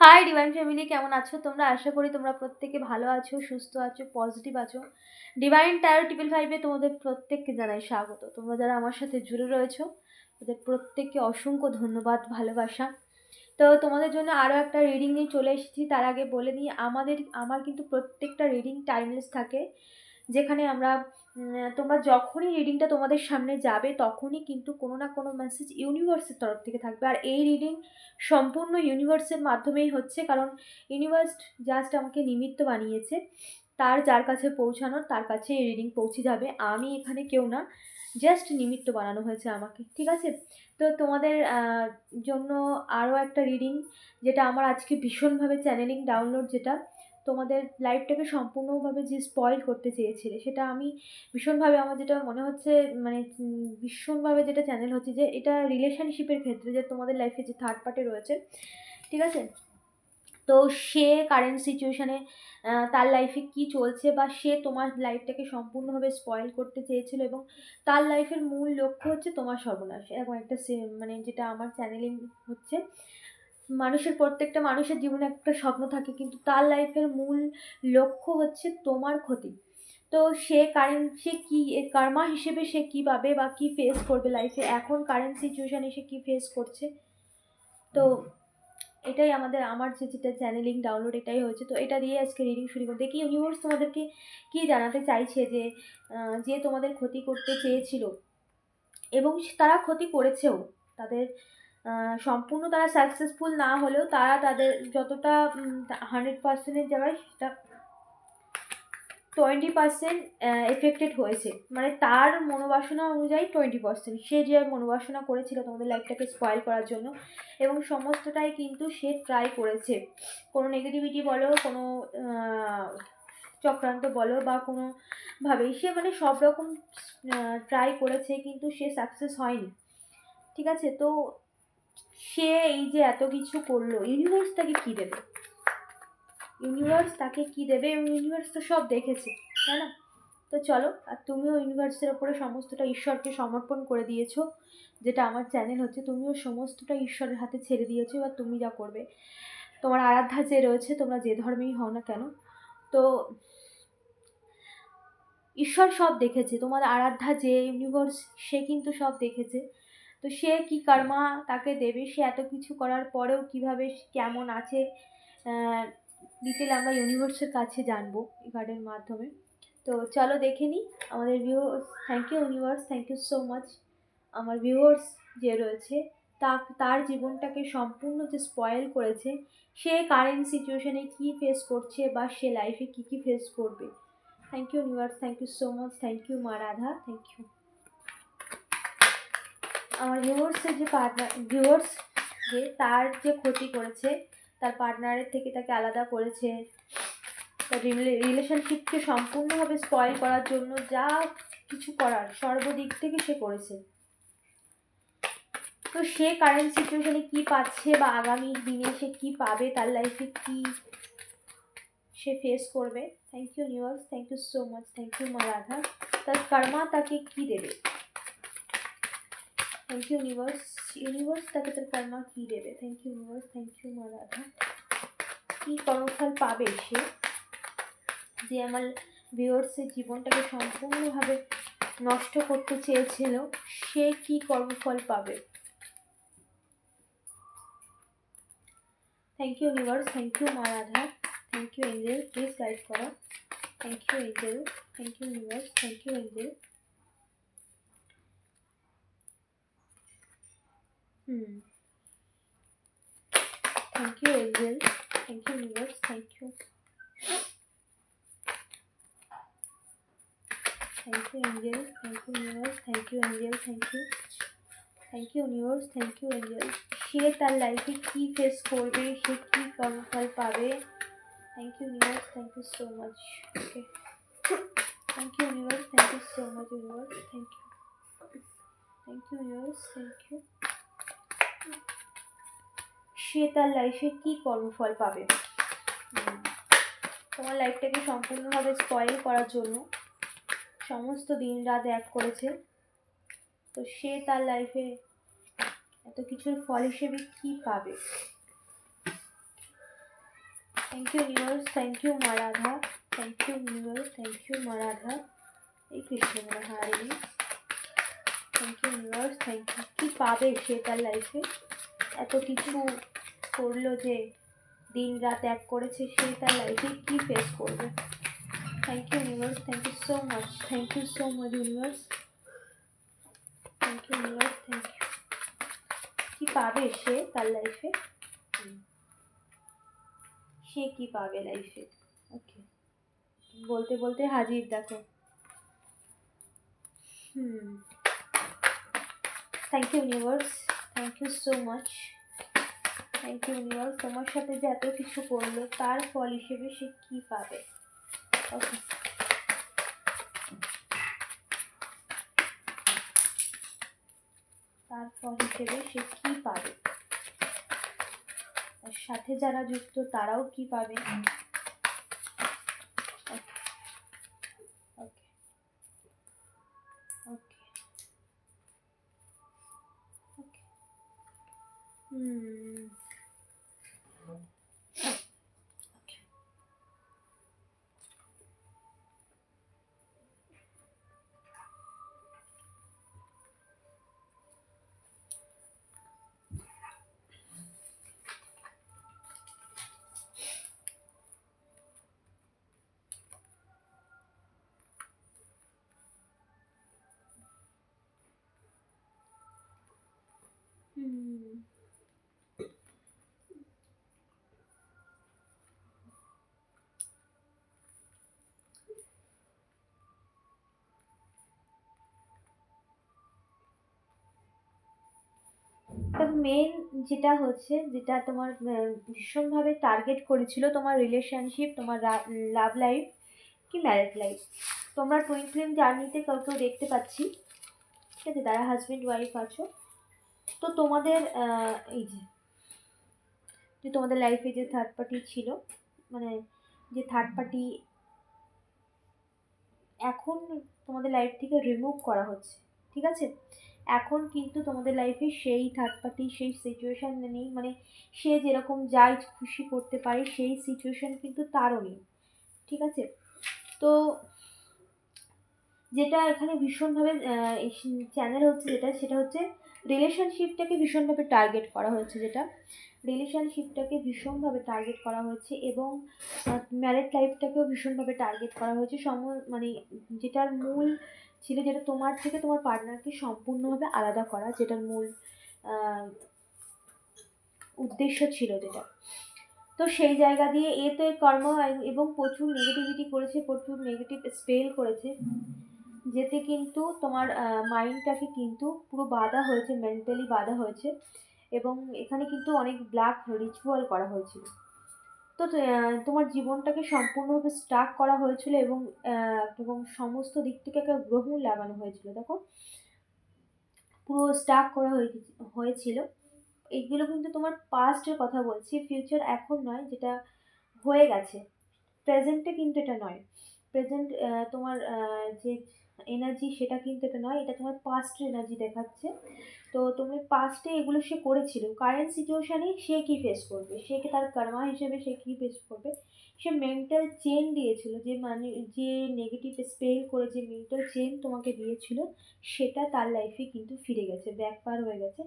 Hi divine family কেমন আছো? তোমরা আশা করি তোমরা প্রত্যেকে ভালো আছো, সুস্থ আছো পজিটিভ আছো। ডিভাইন টায়ার টিপিল ফাইভে তোমাদের প্রত্যেককে জানাই স্বাগত। তোমরা যারা আমার সাথে জুড়ে রয়েছো, তাদের প্রত্যেককে অসংখ্য ধন্যবাদ, ভালোবাসা। তো তোমাদের জন্য আরও একটা রিডিং নিয়ে চলে এসেছি। তার আগে বলে দিই, আমাদের, আমার কিন্তু প্রত্যেকটা রিডিং টাইমলেস থাকে। যেখানে আমরা তোমরা যখনই রিডিংটা তোমাদের সামনে যাবে, তখনই কিন্তু কোনো না কোনো মেসেজ ইউনিভার্সের তরফ থেকে থাকবে। আর এই রিডিং সম্পূর্ণ ইউনিভার্সের মাধ্যমেই হচ্ছে, কারণ ইউনিভার্স জাস্ট আমাকে নিমিত্ত বানিয়েছে। তার, যার কাছে পৌঁছানোর, তার কাছে এই রিডিং পৌঁছে যাবে। আমি এখানে কেউ না জাস্ট নিমিত্ত বানানো হয়েছে আমাকে, ঠিক আছে? তো তোমাদের জন্য আরও একটা রিডিং যেটা আমার আজকে ভীষণভাবে চ্যানেলিং ডাউনলোড যেটা তোমাদের লাইফটাকে সম্পূর্ণভাবে যে স্পয়েল করতে চেয়েছিলে, সেটা আমি ভীষণভাবে, আমার যেটা মনে হচ্ছে মানে ভীষণভাবে যেটা চ্যানেল হচ্ছে যে, এটা রিলেশনশিপের ক্ষেত্রে যে তোমাদের লাইফে যে থার্ড পার্টে রয়েছে, ঠিক আছে? তো সে কারেন্ট সিচুয়েশানে তার লাইফে কি চলছে বা সে তোমার লাইফটাকে সম্পূর্ণভাবে স্পয়েল করতে চেয়েছিল এবং তার লাইফের মূল লক্ষ্য হচ্ছে তোমার সর্বনাশ, এরকম একটা মানে যেটা আমার চ্যানেলিং হচ্ছে। মানুষের প্রত্যেকটা মানুষের জীবনে একটা স্বপ্ন থাকে, কিন্তু তার লাইফের মূল লক্ষ্য হচ্ছে তোমার ক্ষতি। তো সে কারেন্ট সে কী কার্মা হিসেবে সে কী পাবে বা কী ফেস করবে লাইফে এখন কারেন্ট সিচুয়েশানে সে কী ফেস করছে? তো এটাই আমাদের, আমার যে যেটা চ্যানেলিং ডাউনলোড এটাই হয়েছে। তো এটা দিয়ে আজকে রিডিং শুরু করতে দেখি ইউনিভার্স তোমাদেরকে কী জানাতে চাইছে যে যে তোমাদের ক্ষতি করতে চেয়েছিল এবং তারা ক্ষতি করেছেও, তাদের সম্পূর্ণ তারা সাকসেসফুল না হলেও তারা তাদের যতটা হান্ড্রেড পার্সেন্টের জায়গায় সেটা টোয়েন্টি পার্সেন্ট এফেক্টেড হয়েছে। মানে তার মনোবাসনা অনুযায়ী টোয়েন্টি পার্সেন্ট সে যে মনোবাসনা করেছিল তোমাদের লাইফটাকে স্পয়েল করার জন্য এবং সমস্তটাই কিন্তু সে ট্রাই করেছে। কোনো নেগেটিভিটি বলো, কোনো চক্রান্ত বলো বা কোনোভাবেই সে মানে সব রকম ট্রাই করেছে কিন্তু সে সাকসেস হয়নি। ঠিক আছে? তো সে এই যে এত কিছু করল ইউনিভার্স তাকে কী দেবে? ইউনিভার্স তাকে কি দেবে? ইউনিভার্স তো সব দেখেছে, তাই না? তো চলো, আর তুমিও ইউনিভার্সের ওপরে সমস্তটা ঈশ্বরকে সমর্পণ করে দিয়েছ, যেটা আমার চ্যানেল হচ্ছে, তুমিও সমস্তটা ঈশ্বরের হাতে ছেড়ে দিয়েছ, এবার তুমি যা করবে। তোমার আরাধ্যা যে রয়েছে, তোমরা যে ধর্মেই হও না কেন? তো ঈশ্বর সব দেখেছে, তোমার আরাধ্যা যে ইউনিভার্স সে কিন্তু সব দেখেছে। তো সে কি কর্মা তাকে দেবে? সে এত কিছু করার পরেও কীভাবে কেমন আছে? ডিটেল আমরা ইউনিভার্সের কাছে জানব এই কার্ডের মাধ্যমে। তো চলো দেখে নিই আমাদের viewers thank you universe thank you so much আমার ভিউয়ার্স যে রয়েছে, তা, তার জীবনটাকে সম্পূর্ণ যে স্পয়েল করেছে, সে কারেন্ট সিচুয়েশনে কী ফেস করছে বা সে লাইফে কী কী ফেস করবে? Thank you universe thank you so much thank you মা রাধা থ্যাংক ইউ আমার ভিউয়ার্সের যে পার্টনার ভিউয়ার্স যে তার যে ক্ষতি করেছে, তার পার্টনারের থেকে তাকে আলাদা করেছে, তার রিলেশনশিপকে সম্পূর্ণভাবে স্পয়েল করার জন্য যা কিছু করার, সর্বদিক থেকে সে করেছে। তো সে কারেন্ট সিচুয়েশনে কি পাচ্ছে বা আগামী দিনে সে কি পাবে, তার লাইফে কি সে ফেস করবে? Thank you universe thank you so much thank you মা রাধা তার কর্মা তাকে কি দেবে? থ্যাংক ইউ ইউনিভার্স ইউনিভার্স তাকে তার কর্মা কি দেবে? Thank you universe thank you মা রাধা। কী কর্মফল পাবে সে? যে আমার ভিউয়ার্সের জীবনটাকে সম্পূর্ণভাবে নষ্ট করতে চেয়েছিল, সে কি কর্মফল পাবে? Thank you universe thank you মা Radha. Thank you angel please guide করো। Thank you angel thank you universe thank you angel hmm thank you angel thank you universe thank you thank you angel thank you universe thank you angel thank you thank you universe thank you angel সে তার লাইফে কী face করবে সে কী কর্মফল পাবে thank you universe thank you so much okay thank you universe thank you so much universe thank you thank you universe thank you সে তার লাইফে কী কর্মফল পাবে? তোমার লাইফটাকে সম্পূর্ণভাবে স্পয়েল করার জন্য সমস্ত দিন রাত এক করেছে। তো সে তার লাইফে এত কিছুর ফল হিসেবে কী পাবে? Thank you universe thank you মারাধা thank you universe thank you মারাধা এই Krishna হারিনি thank you universe thank you কী পাবে সে তার লাইফে এত কিছু করল যে দিন রাত এক করেছে সে তার লাইফে কী ফেস করবে? Thank you universe thank you so much thank you so much universe thank you universe thank you কী পাবে সে তার লাইফে সে কি পাবে লাইফে ওকে বলতে বলতে হাজির, দেখো। হুম। Thank you universe thank you so much thank you universe তোমার সাথে যে এত কিছু করল, তার ফল হিসেবে সে কি পাবে? ওকে তার ফল হিসেবে সে কি পাবে? সাথে যারা যুক্ত, তারাও কি পাবে? মেন যেটা হচ্ছে, যেটা তোমার ভীষণভাবে টার্গেট করেছিল তোমার রিলেশনশিপ তোমার লাভ লাইফ কি ম্যারেড লাইফ তোমরা টুইন ফিল্ম জার্নিতে কেউ কেউ দেখতে পাচ্ছি। ঠিক আছে তারা হাজব্যান্ড ওয়াইফ আছো। তো তোমাদের এই যে যে তোমাদের লাইফে যে থার্ড পার্টি ছিল মানে যে থার্ড পার্টি এখন তোমাদের লাইফ থেকে রিমুভ করা হচ্ছে, ঠিক আছে? এখন কিন্তু তোমাদের লাইফে সেই থার্ড পার্টি সেই সিচুয়েশান নেই মানে সে যেরকম যাই খুশি করতে পারে, সেই সিচুয়েশান কিন্তু তারও নেই, ঠিক আছে? তো যেটা এখানে ভীষণভাবে চ্যানেল হচ্ছে যেটা, সেটা হচ্ছে রিলেশনশিপটাকে ভীষণভাবে টার্গেট করা হয়েছে যেটা। রিলেশনশিপটাকে ভীষণভাবে টার্গেট করা হয়েছে এবং ম্যারেড লাইফটাকেও ভীষণভাবে টার্গেট করা হয়েছে। সম মানে যেটার মূল ছিল যেটা তোমার থেকে তোমার পার্টনারকে সম্পূর্ণভাবে আলাদা করা, যেটার মূল উদ্দেশ্য ছিল যেটা। তো সেই জায়গা দিয়ে এ তো কর্ম এবং প্রচুর নেগেটিভিটি করেছে, প্রচুর নেগেটিভ স্পেল করেছে। যেতে কিন্তু তোমার মাইন্ডটাকে কিন্তু পুরো বাধা হয়েছে মেন্টালি বাধা হয়েছে এবং এখানে কিন্তু অনেক ব্ল্যাক রিচুয়াল করা হয়েছিল। তো তোমার জীবনটাকে সম্পূর্ণভাবে স্টাক করা হয়েছিল এবং এবং সমস্ত দিক থেকে একটা গ্রহণ লাগানো হয়েছিল, দেখো। পুরো স্টাক করা হয়ে, হয়েছিল। এইগুলো কিন্তু তোমার পাস্টের কথা বলছি ফিউচার এখন নয়, যেটা হয়ে গেছে। প্রেজেন্টে কিন্তু এটা নয়। প্রেজেন্ট তোমার যে এনার্জি সেটা কিন্তু এটা নয়, এটা তোমার পাস্টের এনার্জি দেখাচ্ছে। তো তুমি পাস্টে এগুলো সে করেছিল কারেন্ট সিচুয়েশানে সে কী ফেস করবে? সে তার কর্মা হিসেবে সে কী ফেস করবে? সে মেন্টাল চেন দিয়েছিল, যে মানে যে নেগেটিভ স্পেল করে যে মেন্টাল চেন তোমাকে দিয়েছিল, সেটা তার লাইফে কিন্তু ফিরে গেছে ব্যাক পার হয়ে গেছে।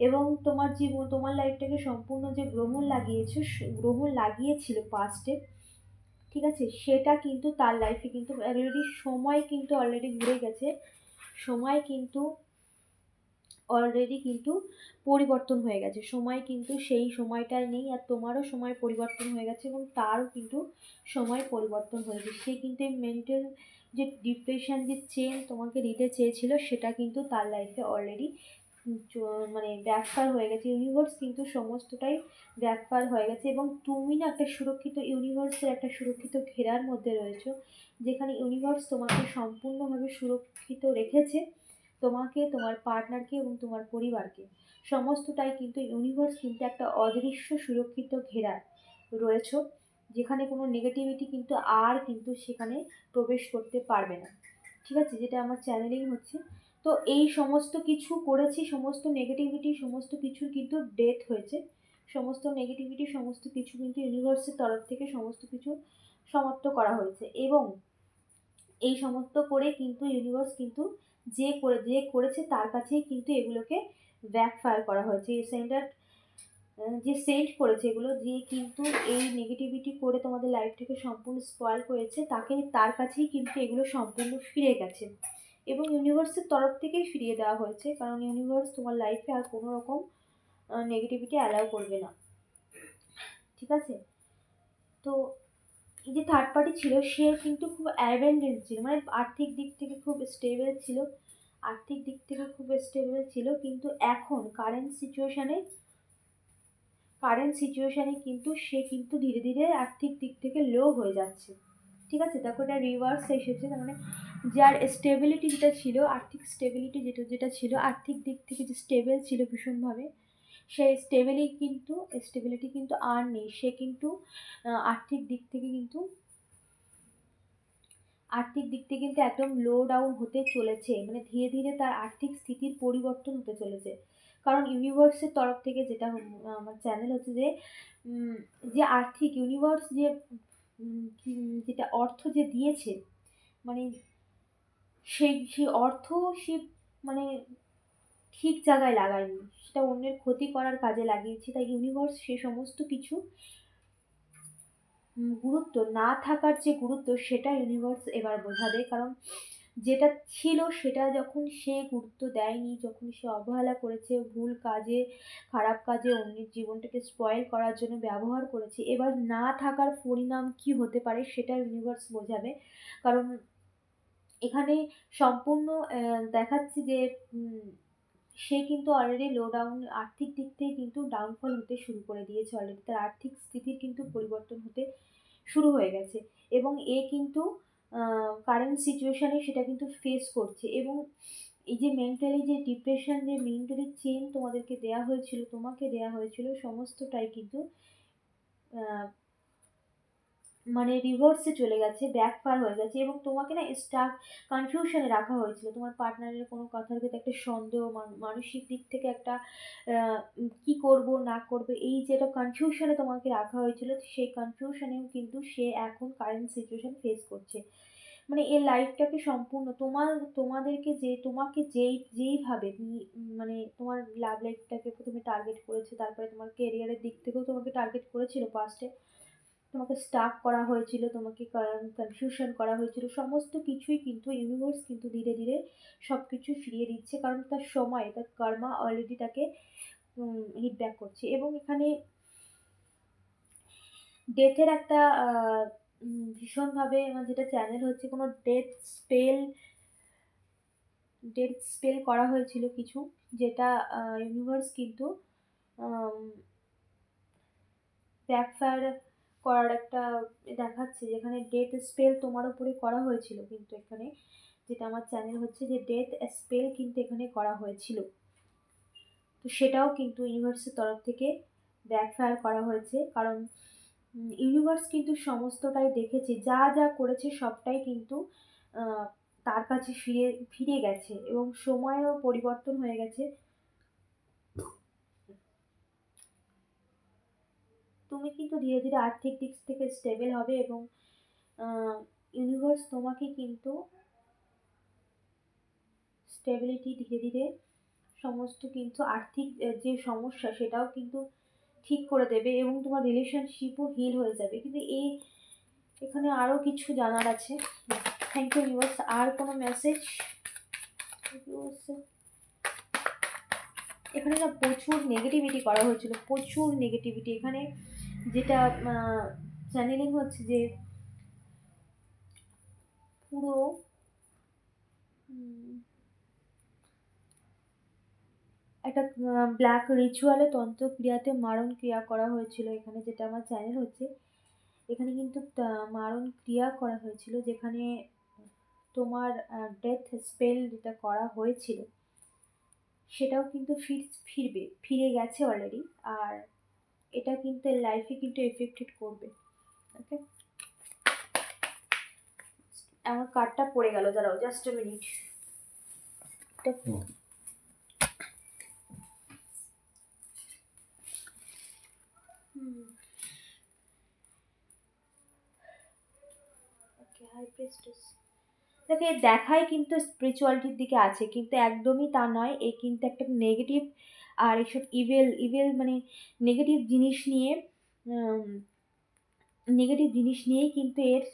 এবং তোমার জীবন, তোমার লাইফটাকে সম্পূর্ণ যে গ্রহণ লাগিয়েছো, গ্রহণ লাগিয়েছিল পাস্টে ঠিক আছে? সেটা কিন্তু তার লাইফে কিন্তু অলরেডি সময় কিন্তু অলরেডি ঘুরে গেছে। সময় কিন্তু অলরেডি কিন্তু পরিবর্তন হয়ে গেছে। সময় কিন্তু সেই সময়টা নেই আর তোমারও সময় পরিবর্তন হয়ে গেছে এবং তারও কিন্তু সময় পরিবর্তন হয়ে গেছে। সে কিন্তু এই মেন্টাল যে ডিপ্রেশন যে চেন তোমাকে দিতে চেয়েছিল, সেটা কিন্তু তার লাইফে অলরেডি মানে ব্যাকফার হয়ে গেছে ইউনিভার্স কিন্তু সমস্তটাই ব্যাকফার হয়ে গেছে এবং তুমি না একটা সুরক্ষিত ইউনিভার্সের একটা সুরক্ষিত ঘেরার মধ্যে রয়েছো, যেখানে ইউনিভার্স তোমাকে সম্পূর্ণভাবে সুরক্ষিত রেখেছে তোমাকে, তোমার পার্টনারকে এবং তোমার পরিবারকে। সমস্তটাই কিন্তু ইউনিভার্স কিন্তু একটা অদৃশ্য সুরক্ষিত ঘেরা রয়েছে, যেখানে কোনো নেগেটিভিটি কিন্তু আর কিন্তু সেখানে প্রবেশ করতে পারবে না। ঠিক আছে, যেটা আমার চ্যানেলিং হচ্ছে। তো এই সমস্ত কিছু করেছি, সমস্ত নেগেটিভিটি সমস্ত কিছুর কিন্তু ডেথ হয়েছে। সমস্ত নেগেটিভিটি সমস্ত কিছু কিন্তু ইউনিভার্সের তরফ থেকে সমস্ত কিছু সমাপ্ত করা হয়েছে। এবং এই সমস্ত করে কিন্তু ইউনিভার্স কিন্তু যে করে, যে করেছে তার কাছেই কিন্তু এগুলোকে ব্যাকফায়ার করা হয়েছে। এই সেন্টার যে সেন্ট করেছে এগুলো যে কিন্তু এই নেগেটিভিটি করে তোমাদের লাইফটাকে সম্পূর্ণ স্পয়েল করেছে। তাকে, তার কাছেই কিন্তু এগুলো সম্পূর্ণ ফিরে গেছে। এবং ইউনিভার্সের তরফ থেকেই ফিরিয়ে দেওয়া হয়েছে। কারণ ইউনিভার্স তোমার লাইফে আর কোনো রকম নেগেটিভিটি অ্যালাউ করবে না। ঠিক আছে? তো এই যে থার্ড পার্টি ছিল, সে কিন্তু খুব অ্যাভেন্ডেন্ট ছিল। মানে আর্থিক দিক থেকে খুব স্টেবল ছিল। আর্থিক দিক থেকে খুব স্টেবল ছিল। কিন্তু এখন কারেন্ট সিচুয়েশানে কারেন্ট সিচুয়েশানে কিন্তু সে কিন্তু ধীরে ধীরে আর্থিক দিক থেকে লো হয়ে যাচ্ছে। ঠিক আছে? দেখো এটা রিভার্স এসেছে। তার মানে যার স্টেবিলিটি যেটা ছিল, আর্থিক স্টেবিলিটি যেটা যেটা ছিল, আর্থিক দিক থেকে যে স্টেবল ছিল ভীষণভাবে সেই স্টেবিলি কিন্তু স্টেবিলিটি কিন্তু আর নেই। সে কিন্তু আর্থিক দিক থেকে কিন্তু, আর্থিক দিক থেকে কিন্তু একদম লো ডাউন হতে চলেছে। মানে ধীরে ধীরে তার আর্থিক স্থিতির পরিবর্তন হতে চলেছে। কারণ ইউনিভার্সের তরফ থেকে যেটা আমার চ্যানেল হচ্ছে যে যে আর্থিক ইউনিভার্স যে যেটা অর্থ যে দিয়েছে মানে সেই সেই অর্থ সে মানে ঠিক জায়গায় লাগায়নি। সেটা অন্যের ক্ষতি করার কাজে লাগিয়েছে। তাই ইউনিভার্স সে সমস্ত কিছু গুরুত্ব না থাকার যে গুরুত্ব, সেটা ইউনিভার্স এবার বোঝাবে। কারণ যেটা ছিল, সেটা যখন সে গুরুত্ব দেয়নি, যখন সে অবহেলা করেছে, ভুল কাজে, খারাপ কাজে, অন্যের জীবনটাকে স্পয়েল করার জন্য ব্যবহার করেছে, এবার না থাকার পরিণাম কি হতে পারে, সেটা ইউনিভার্স বোঝাবে। কারণ এখানে সম্পূর্ণ দেখাচ্ছে যে সে কিন্তু অলরেডি লো ডাউন আর্থিক দিক থেকে কিন্তু ডাউনফল হতে শুরু করে দিয়েছে অলরেডি তার আর্থিক স্থিতির কিন্তু পরিবর্তন হতে শুরু হয়ে গেছে এবং এ কিন্তু কারেন্ট সিচুয়েশানে সেটা কিন্তু ফেস করছে এবং এই যে মেন্টালি যে ডিপ্রেশন যে মেন্টালি চেন তোমাদেরকে দেয়া হয়েছিল, তোমাকে দেয়া হয়েছিল, সমস্তটাই কিন্তু মানে রিভার্সে চলে গেছে ব্যাকফার হয়ে গেছে এবং তোমাকে না স্টাক কনফিউশনে রাখা হয়েছিল। তোমার পার্টনারের কোনো কথার ক্ষেত্রে একটা সন্দেহ, মান- মানসিক দিক থেকে একটা কি করব, না করব, এই যেটা কনফিউশনে তোমাকে রাখা হয়েছিল, সেই কনফিউশনেও কিন্তু সে এখন কারেন্ট সিচুয়েশন ফেস করছে। মানে এর লাইফটাকে সম্পূর্ণ তোমার, তোমাদেরকে যে, তোমাকে যেই, যেইভাবে মানে তোমার লাভ লাইফটাকে প্রথমে টার্গেট করেছে, তারপরে তোমার কেরিয়ারের দিক থেকেও তোমাকে টার্গেট করেছিল পাস্টে তোমাকে স্টাক করা হয়েছিল, তোমাকে কনফিউশন করা হয়েছিল, সমস্ত কিছুই কিন্তু ইউনিভার্স কিন্তু ধীরে ধীরে সব কিছু ফিরিয়ে দিচ্ছে কারণ তার সময়, তার কর্মা অলরেডি তাকে হিট ব্যাক করছে এবং এখানে ডেথের একটা ভীষণভাবে আমার যেটা চ্যানেল হচ্ছে কোনো ডেথ স্পেল ডেথ স্পেল করা হয়েছিল কিছু যেটা ইউনিভার্স কিন্তু ব্যাকফায়ার করার একটা দেখাচ্ছে যেখানে ডেথ স্পেল তোমার উপরে করা হয়েছিল কিন্তু এখানে যেটা আমার চ্যানেল হচ্ছে যে ডেথ স্পেল কিন্তু এখানে করা হয়েছিল। তো সেটাও কিন্তু ইউনিভার্সের তরফ থেকে ব্যাকফায়ার করা হয়েছে কারণ ইউনিভার্স কিন্তু সমস্তটাই দেখেছে, যা যা করেছে সবটাই কিন্তু তার কাছে ফিরে ফিরে গেছে এবং সময়ও পরিবর্তন হয়ে গেছে। তুমি কিন্তু ধীরে ধীরে আর্থিক দিক থেকে স্টেবল হবে এবং ইউনিভার্স তোমাকে কিন্তু স্টেবিলিটি ধীরে ধীরে সমস্ত কিন্তু আর্থিক যে সমস্যা সেটাও কিন্তু ঠিক করে দেবে এবং তোমার রিলেশনশিপও হিল হয়ে যাবে। কিন্তু এই, এখানে আরও কিছু জানার আছে। থ্যাংক ইউ ইউনিভার্স আর কোনো মেসেজ এখানে না প্রচুর নেগেটিভিটি করা হয়েছিল, প্রচুর নেগেটিভিটি এখানে যেটা চ্যানেলিং হচ্ছে যে পুরো একটা ব্ল্যাক রিচুয়ালে তন্ত্রক্রিয়াতে মারণ ক্রিয়া করা হয়েছিল। এখানে যেটা আমার চ্যানেল হচ্ছে, এখানে কিন্তু মারণ ক্রিয়া করা হয়েছিল, যেখানে তোমার ডেথ স্পেল যেটা করা হয়েছিল। সেটাও কিন্তু ফির, ফিরবে, ফিরে গেছে অলরেডি আর এটা কিন্তু লাইফে কিন্তু এফেক্টেড করবে ওকে আমার কার্ডটা পড়ে গেল, দাঁড়াও just a minute okay high priestess দেখে দেখায় কিন্তু স্পিরিচুয়ালিটির দিকে আছে, কিন্তু একদমই তা নয়। এ কিন্তু একটা নেগেটিভ আর এসব ইভেল ইভেল মানে নেগেটিভ জিনিস নিয়ে নেগেটিভ জিনিস নিয়েই কিন্তু এর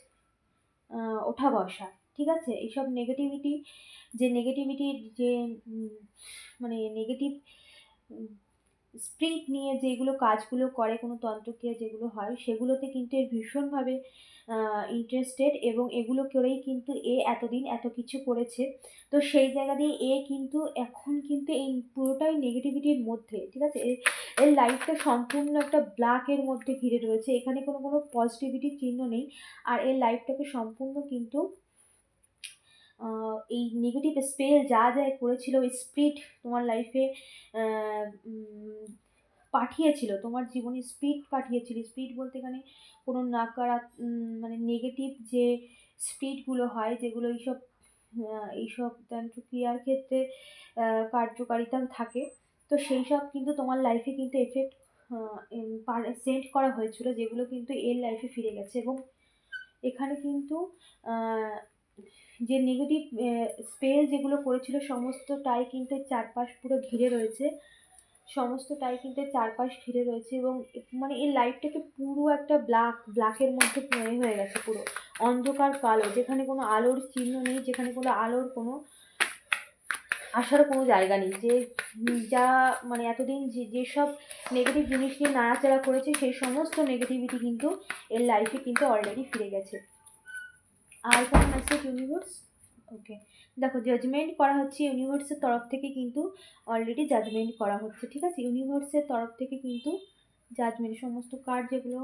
ওঠা বসা, ঠিক আছে? এইসব নেগেটিভিটি যে নেগেটিভিটির যে মানে নেগেটিভ স্পিরিট নিয়ে যেগুলো কাজগুলো করে কোনো তন্ত্রক্রিয়া যেগুলো হয়, সেগুলোতে কিন্তু এর ভীষণভাবে ইন্টারেস্টেড এবং এগুলো করেই কিন্তু এ এতদিন এত কিছু করেছে। তো সেই জায়গা দিয়ে এ কিন্তু এখন কিন্তু এই পুরোটাই নেগেটিভিটির মধ্যে, ঠিক আছে? এর লাইফটা সম্পূর্ণ একটা ব্ল্যাকের মধ্যে ঘিরে রয়েছে। এখানে কোনো কোনো পজিটিভিটির চিহ্ন নেই। আর এর লাইফটাকে সম্পূর্ণ কিন্তু এই নেগেটিভ স্পেল যা যা করেছিল ওই স্পিড তোমার লাইফে পাঠিয়েছিল, তোমার জীবনে স্পিড পাঠিয়েছিল। স্পিড বলতে এখানে কোনো নাকারা মানে নেগেটিভ যে স্পিডগুলো হয়, যেগুলো এইসব এইসব তন্ত্রক্রিয়ার ক্ষেত্রে কার্যকারিতা থাকে। তো সেই সব কিন্তু তোমার লাইফে কিন্তু এফেক্ট সেন্ড করা হয়েছিল, যেগুলো কিন্তু এর লাইফে ফিরে গেছে। এবং এখানে কিন্তু যে নেগেটিভ স্পেল যেগুলো করেছিল, সমস্তটাই কিন্তু চারপাশ পুরো ঘিরে রয়েছে। সমস্তটাই কিন্তু চারপাশ ঘিরে রয়েছে এবং মানে এই লাইফটাকে পুরো একটা ব্ল্যাক ব্ল্যাকের মধ্যে হয়ে গেছে পুরো। অন্ধকার কালো, যেখানে কোনো আলোর চিহ্ন নেই, যেখানে কোনো আলোর কোনো আসার কোনো জায়গা নেই। যে যা মানে এতদিন যে, যেসব নেগেটিভ জিনিস নিয়ে নাড়াচাড়া করেছে, সেই সমস্ত নেগেটিভিটি কিন্তু এর লাইফে কিন্তু অলরেডি ফিরে গেছে। আর কোনো মেসেজ ইউনিভার্স ওকে দেখো জাজমেন্ট করা হচ্ছে ইউনিভার্সের তরফ থেকে কিন্তু অলরেডি জাজমেন্ট করা হচ্ছে, ঠিক আছে? ইউনিভার্সের তরফ থেকে কিন্তু জাজমেন্ট সমস্ত কার্ড যেগুলো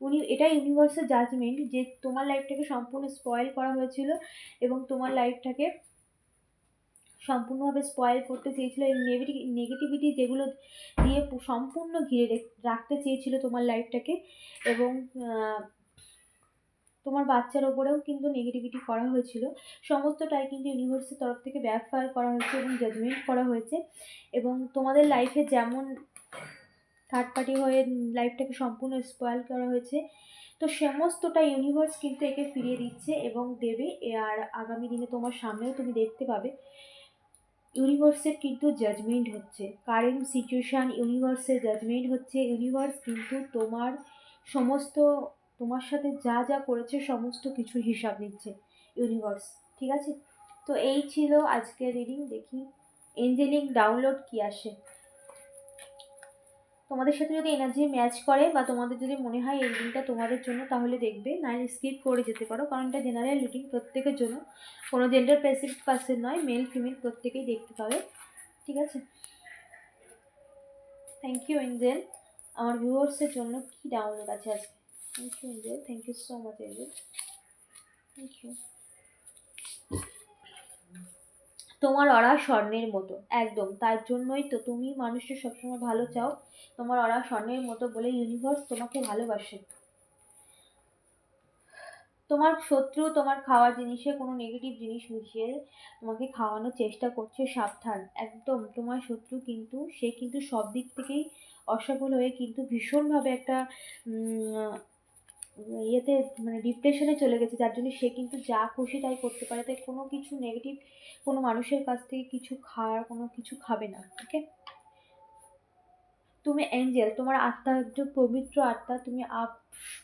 উনি, এটা ইউনিভার্সের জাজমেন্ট যে তোমার লাইফটাকে সম্পূর্ণ স্পয়েল করা হয়েছিল এবং তোমার লাইফটাকে সম্পূর্ণভাবে স্পয়েল করতে চেয়েছিল এই নেগেটিভিটি যেগুলো দিয়ে সম্পূর্ণ ঘিরে রেখ- রাখতে চেয়েছিল তোমার লাইফটাকে এবং তোমার বাচ্চার ওপরেও কিন্তু নেগেটিভিটি করা হয়েছিল। সমস্তটাই কিন্তু ইউনিভার্সের তরফ থেকে ব্যাকফায়ার করা হয়েছে এবং জাজমেন্ট করা হয়েছে। এবং তোমাদের লাইফে যেমন থার্ড পার্টি হয়ে লাইফটাকে সম্পূর্ণ স্পয়েল করা হয়েছে, তো সমস্তটা ইউনিভার্স কিন্তু একে ফিরিয়ে দিচ্ছে এবং দেবে। আর আগামী দিনে তোমার সামনেও তুমি দেখতে পাবে। ইউনিভার্সের কিন্তু জাজমেন্ট হচ্ছে। কারেন্ট সিচুয়েশান ইউনিভার্সের জাজমেন্ট হচ্ছে। ইউনিভার্স কিন্তু তোমার সমস্ত তোমার সাথে যা যা করেছে সমস্ত কিছু হিসাব নিচ্ছে ইউনিভার্স ঠিক আছে? তো এই ছিল আজকের রিডিং দেখি। এঞ্জেলিক ডাউনলোড কি আসে? তোমাদের সাথে যদি এনার্জি ম্যাচ করে বা তোমাদের যদি মনে হয় এই রিডিংটা তোমাদের জন্য, তাহলে দেখবে। না স্কিপ করে যেতে পারো, কারণ এটা জেনারেল রিডিং প্রত্যেকের জন্য। কোনো জেন্ডার স্পেসিফিক পার্সন নয় মেল ফিমেল প্রত্যেকেই দেখতে পাবে, ঠিক আছে? থ্যাংক ইউ এঞ্জেল আমার ভিউয়ার্সের জন্য কি ডাউনলোড আছে আজকে? Thank you angel thank you so much angel thank you তোমার অরা স্বর্ণের মতো, একদম। তার জন্যই তো তুমি মানুষের সবসময় ভালো চাও। তোমার অরা স্বর্ণের মতো বলে ইউনিভার্স তোমাকে ভালোবাসে। তোমার শত্রু, তোমার খাওয়ার জিনিসে কোনো নেগেটিভ জিনিস মিশিয়ে তোমাকে খাওয়ানোর চেষ্টা করছে সাবধান। একদম, তোমার শত্রু কিন্তু, সে কিন্তু সব দিক থেকেই অসফল হয়ে কিন্তু ভীষণভাবে একটা ইয়েতে মানে ডিপ্রেশনে চলে গেছে, যার জন্য সে কিন্তু যা খুশি তাই করতে পারে। তাই কোনো কিছু নেগেটিভ কোনো মানুষের কাছ থেকে কিছু খাওয়ার, কোনো কিছু খাবে না ওকে তুমি অ্যাঞ্জেল তোমার আত্মা একজন পবিত্র আত্মা, তুমি আপ,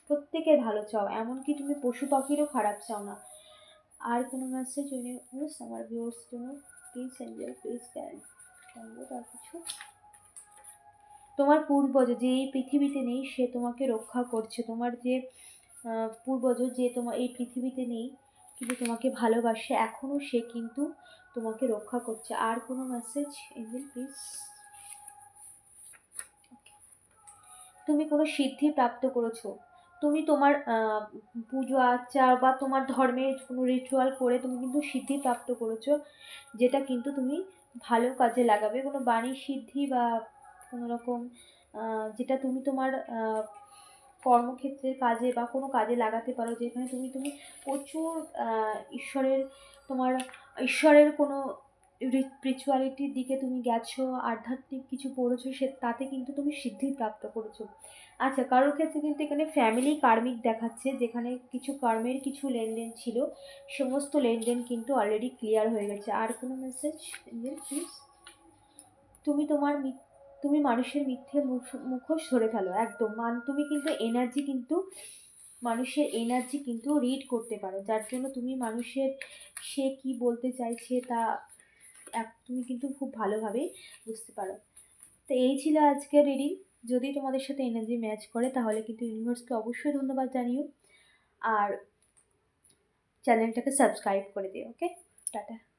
প্রত্যেকের ভালো চাও, এমনকি তুমি পশু পাখিরও খারাপ চাও না। আর কোনো মেসেজ আমার ভিউর্স জন্য প্লিজ অ্যাঞ্জেল প্লিজ ক্যান আর কিছু? তোমার পূর্বজ যে এই পৃথিবীতে নেই, সে তোমাকে রক্ষা করছে। তোমার যে পূর্বজ যে তোমার এই পৃথিবীতে নেই, কিন্তু তোমাকে ভালোবাসে এখনও সে কিন্তু তোমাকে রক্ষা করছে। আর কোনো মেসেজ এঞ্জেল প্লিজ তুমি কোনো সিদ্ধি প্রাপ্ত করেছ? তুমি তোমার পুজো আর্চা বা তোমার ধর্মের কোনো রিচুয়াল করে তুমি কিন্তু সিদ্ধি প্রাপ্ত করেছ, যেটা কিন্তু তুমি ভালো কাজে লাগাবে। কোনো বাণী সিদ্ধি বা কোনো রকম যেটা তুমি তোমার কর্মক্ষেত্রের কাজে বা কোনো কাজে লাগাতে পারো, যেখানে তুমি তুমি প্রচুর ঈশ্বরের, তোমার ঈশ্বরের কোনো স্পিরিচুয়ালিটির দিকে তুমি গেছো, আধ্যাত্মিক কিছু পড়েছো, সে, তাতে কিন্তু তুমি সিদ্ধি প্রাপ্ত করেছ। আচ্ছা কারোর ক্ষেত্রে কিন্তু এখানে ফ্যামিলি কার্মিক দেখাচ্ছে, যেখানে কিছু কর্মের কিছু লেনদেন ছিল, সমস্ত লেনদেন কিন্তু অলরেডি ক্লিয়ার হয়ে গেছে। আর কোনো মেসেজ প্লিজ তুমি তোমার তুমি মানুষের মিথ্যে মুখ- মুখোশ ধরে ফেলো, একদম। মান, তুমি কিন্তু এনার্জি কিন্তু, মানুষের এনার্জি কিন্তু রিড করতে পারো। যার জন্য তুমি মানুষের, সে কি বলতে চাইছে তা তুমি কিন্তু খুব ভালোভাবেই বুঝতে পারো। তো এই ছিল আজকের রিডিং যদি তোমাদের সাথে এনার্জি ম্যাচ করে, তাহলে কিন্তু ইউনিভার্সকে অবশ্যই ধন্যবাদ জানিও। আর চ্যানেলটাকে সাবস্ক্রাইব করে দিও ওকে টাটা।